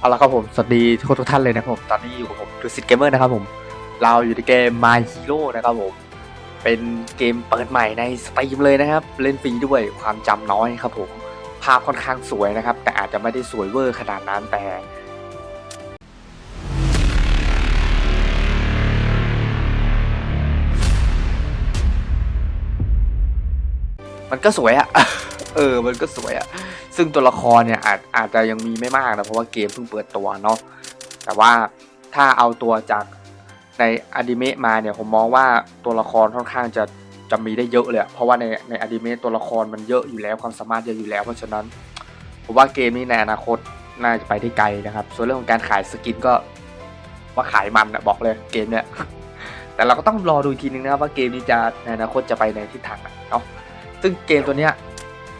เอาละครับผม สวัสดีทุกคนทุกท่านเลยนะครับผม ตอนนี้อยู่กับผมดูสิตเกมเมอร์นะครับผม เราอยู่ในเกม My Hero นะครับผม เป็นเกมเปิดใหม่ในสตรีมเลยนะครับ เล่นฟรีด้วยความจำน้อยครับผม ภาพค่อนข้างสวยนะครับ แต่อาจจะไม่ได้สวยเวอร์ขนาดนั้นแต่มันก็สวยอะ เออ มันก็สวยอะซึ่งตัวละครเนี่ยอาจอาจจะยังมีไม่มากนะเพราะว่าเกมเพิ่งเปิดตัวเนาะแต่ว่าถ้าเอาตัวจากในอนิเมะมาเนี่ยผมมองว่าตัวละครค่อนข้างจะจะมีได้เยอะเลยอะเพราะว่าในในอนิเมะตัวละครมันเยอะอยู่แล้วความสามารถเยอะอยู่แล้ว เพราะฉะนั้นผมว่าเกมนี้ในอนาคตน่าจะไปได้ไกลนะครับ ส่วนเรื่องของการขายสกินก็ว่าขายมันอะบอกเลยเกมเนี่ยแต่เราก็ต้องรอดูทีนึงนะครับว่าเกมนี้จะในอนาคตจะไปในทิศทางไหนเนาะซึ่งเกมตัวเนี้ย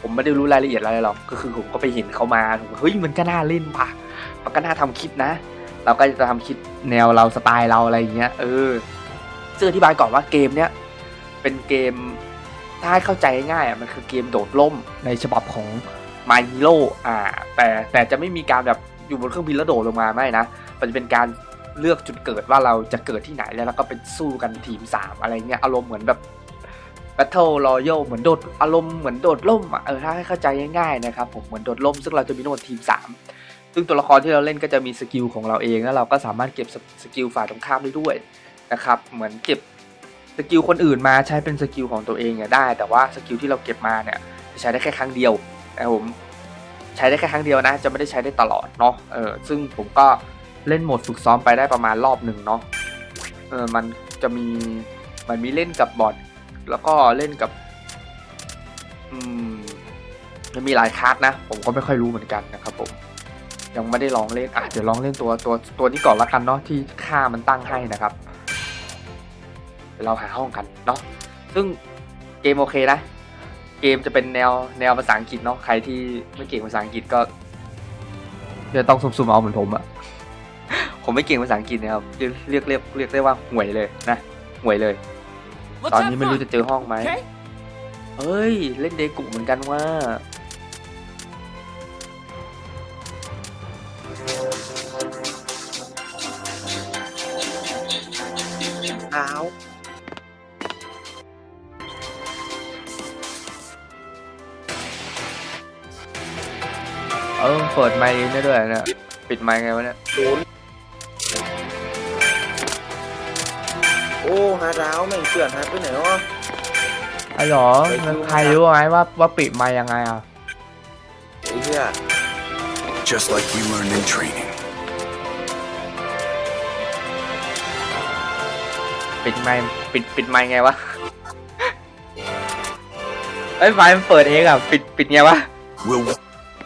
ผมไม่ได้รู้รายละเอียดอะไรหรอกก็คือผมก็ไปเห็นเขามาผมเฮ้ยมันก็น่าเล่นปะมันก็น่าทำคลิปนะ เราก็จะทำคลิปแนวเราสไตล์เราอะไรอย่างเงี้ยเออซึ่งอธิบายก่อนว่าเกมเนี้ยเป็นเกมถ้าเข้าใจง่ายอะมันคือเกมโดดล่มในฉบับของ My Hero อ่า แต่แต่จะไม่มีการแบบอยู่บนเครื่องบินแล้วโดดลงมาไม่นะมันจะเป็นการเลือกจุดเกิดว่าเราจะเกิดที่ไหนแล้วเราก็เป็นสู้กันทีมสามอะไรเงี้ยอารมณ์เหมือนแบบ Battle Royale เหมือนโดดอารมณ์เหมือนโดดล่มอะเออถ้าให้เข้าใจง่ายๆนะครับผมเหมือนโดดล่มซึ่งเราจะมีทั้งหมดทีม 3 ซึ่งตัวละครที่เราเล่นก็จะมีสกิลของเราเองแล้วเราก็สามารถเก็บสกิลฝ่ายตรงข้ามได้ด้วยนะครับเหมือนเก็บสกิลคนอื่นมาใช้เป็นสกิลของตัวเองเนี่ยได้ แต่ว่าสกิลที่เราเก็บมาเนี่ยจะใช้ได้แค่ครั้งเดียวนะผมใช้ได้แค่ครั้งเดียวนะ จะไม่ได้ใช้ได้ตลอดเนาะเออซึ่งผมก็เล่นโหมดฝึกซ้อมไปได้ประมาณรอบหนึ่งเนาะเออมันจะมีมันมีเล่นกับบอท แล้วก็เล่นกับอืมมันมีหลายคลาสนะ ผมก็ไม่ค่อยรู้เหมือนกันนะครับผม ยังไม่ได้ลองเล่นอะเดี๋ยวลองเล่นตัวตัวตัวนี้ก่อนละกันเนาะที่ค่ามันตั้งให้นะครับเราหาห้องกันเนาะซึ่งเกมโอเคนะ เกมจะเป็นแนวแนวภาษาอังกฤษเนาะใครที่ไม่เก่งภาษาอังกฤษก็จะต้องซุ่มๆเอาเหมือนผมอะผมไม่เก่งภาษาอังกฤษนะครับเรียกเรียกเรียกได้ว่าห่วยเลยนะห่วยเลย ตอน have นี้ไม่รู้ fun, จะเจอห้องไหม okay? เอ้ย เล่นเดกุเหมือนกันว่าเท้าเออเปิดไมค์ได้ด้วยเนี่ยปิดไมค์ไงวะเนี่ย โอ้หาเท้าแม่งเสื่อนหายไปไหนวะ ไอ้หรอมันใครรู้ไหมว่าว่าปิดไมค์ยังไงอะ ไอ้เหี้ย just like we learned in training. ปิดไมค์ปิดปิดไมค์ไงวะไอ้ยไฟมันเปิดเองอะ ปิดปิดไงวะ We'll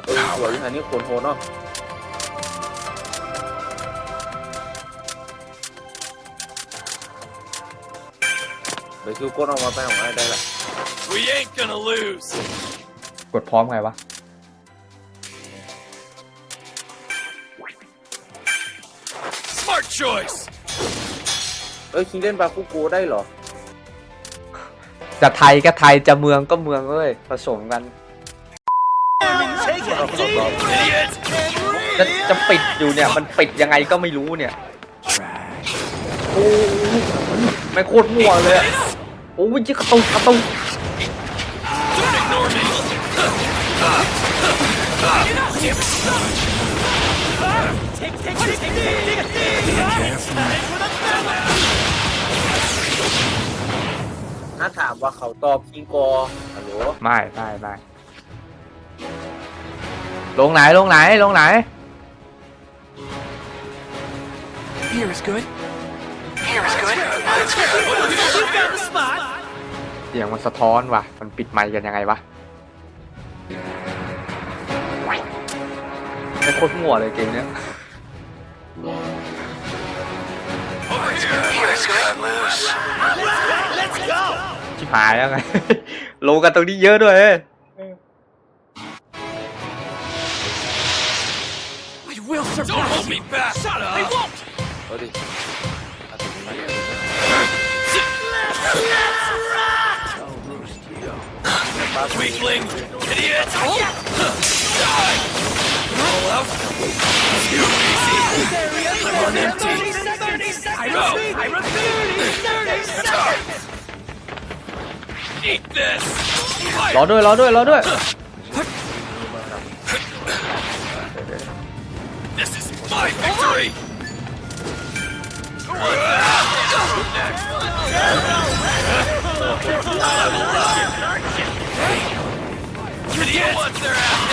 เอ้ยสวยอันนี้โคนโหดเนาะ เดี๋ยวคิวกดออกมาไปของไอ้ได้ละ We ain't gonna lose. กดพร้อมไงวะ Smart choice. เอ้ยคิงเล่นบาคุโกได้เหรอ จะไทยก็ไทยจะเมืองก็เมืองเอ้ยผสมกัน Idiot. จะจะปิดอยู่เนี่ย มันปิดยังไงก็ไม่รู้เนี่ย โอ้ยไม่งโคตรมั่วเลยอะ โอ้ยจิกระตุกกระตุก Don't ignore me. Take, take, take, take, take, take, ถ้าถามว่าเขาตอบคิงกอฮัลโหลไม่ไม่ไม่ลงไหนลงไหนลงไหน Here is good. Here is good. You found the spot. เสียงมันสะท้อนว่ะ มันปิดไมค์กันยังไงวะไม่โคตรมั่วเลยเกมเนี้ย Over here. Here is good. Let's go. ชิบหายแล้วไง ลงกันตรงนี้เยอะด้วยเว้ย I will surpass Don't hold me back. Shut up. I won't. เอาดิ Weakling. Idiot. all out? Too easy. I'm on empty. Go. Eat this. รอด้วยรอด้วยรอด้วย What's their ass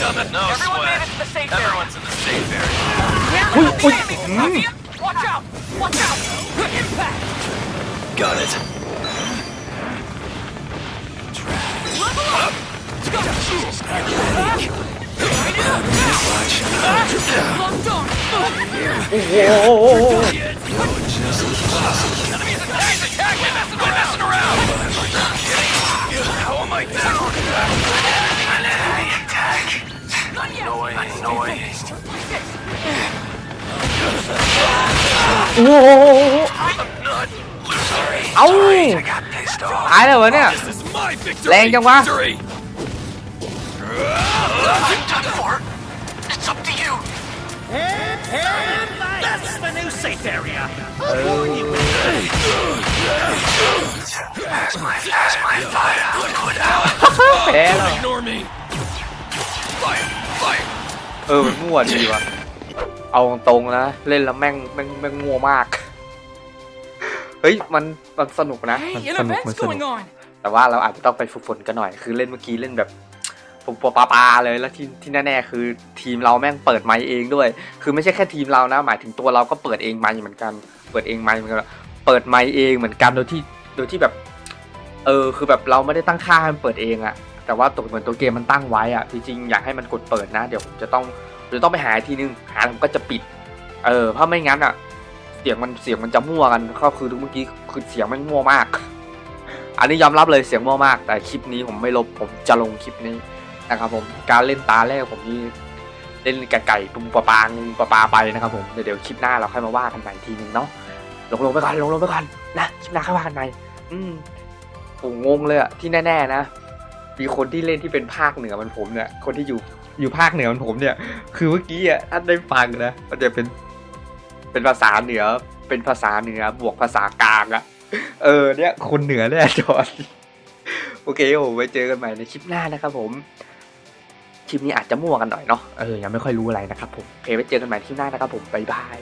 down No Everyone sweat. made it to the safe Everyone's in the safe area. Wait, wait. Watch out! Watch out! Impact! Got it. Level up! Watch out. Locked on! Whoa! annoy. โอ้โห Not sorry. เอ้า got pissed off. ตายแล้ววะเนี่ย This is my victory. แรงจังวะ Victory. I'm done for. It's up to you. That's the new safe area! Pass my, pass my fire. Put out. แพ้แล้ว Ignore me. Fire, fire. เออมันมั่วดีว่ะ เอาตรงๆนะ เล่นแล้วแม่งแม่งแม่งมั่วมาก เฮ้ยมันมันสนุกนะมัน Hey, an สนุก event's มันสนุก going on! แต่ว่าเราอาจจะต้องไปฝึกฝนกันหน่อย คือเล่นเมื่อกี้เล่นแบบปปปาปาเลยแล้วที่ที่แน่ๆคือทีมเราแม่งเปิดไมค์เองด้วย คือไม่ใช่แค่ทีมเรานะ หมายถึงตัวเราก็เปิดเองไมค์เหมือนกัน เปิดเองไมค์เหมือนกัน เปิดไมค์เองเหมือนกันโดยที่โดยที่แบบ เออ คือแบบเราไม่ได้ตั้งค่าให้มันเปิดเองอะ แต่ว่าตัวเหมือนตัวเกมมันตั้งไว้อะจริงๆอยากให้มันกดเปิดนะ เดี๋ยวผมจะต้องเดี๋ยวต้องไปหาทีนึงหาแล้วผมก็จะปิด เออเพราะไม่งั้นอะเสียงมันเสียงมันจะมั่วกันก็คือเมื่อกี้คือเสียงมันมั่วมาก อันนี้ยอมรับเลยเสียงมั่วมาก แต่คลิปนี้ผมไม่ลบผมจะลงคลิปนี้นะครับผมการเล่นตาแรกผมนี่เล่นไก่ไก่ปุมปะปางปะปาไปนะครับผมเดี๋ยวเดี๋ยวคลิปหน้าเราค่อยมาว่ากันใหม่ทีนึงเนาะลงลงไปก่อนลงลงไปก่อนนะคลิปหน้าค่อยว่ากันใหม่อืมผมงงเลยอะที่แน่ ๆ นะ มีคนที่เล่นที่เป็นภาคเหนือมันผมเนี่ย คนที่อยู่อยู่ภาคเหนือมันผมเนี่ย คือเมื่อกี้อะท่านได้ฟังนะมันจะเป็น เป็นภาษาเหนือ เป็นภาษาเหนือบวกภาษากลางอะเออ เนี่ย คนเหนือแน่จอนโอเคผมไว้เจอกันใหม่ในคลิปหน้านะครับผมคลิปนี้อาจจะมั่วกันหน่อยเนาะเออยังไม่ค่อยรู้อะไรนะครับผมโอเคไว้เจอกันใหม่คลิปหน้านะครับผมบ๊ายบาย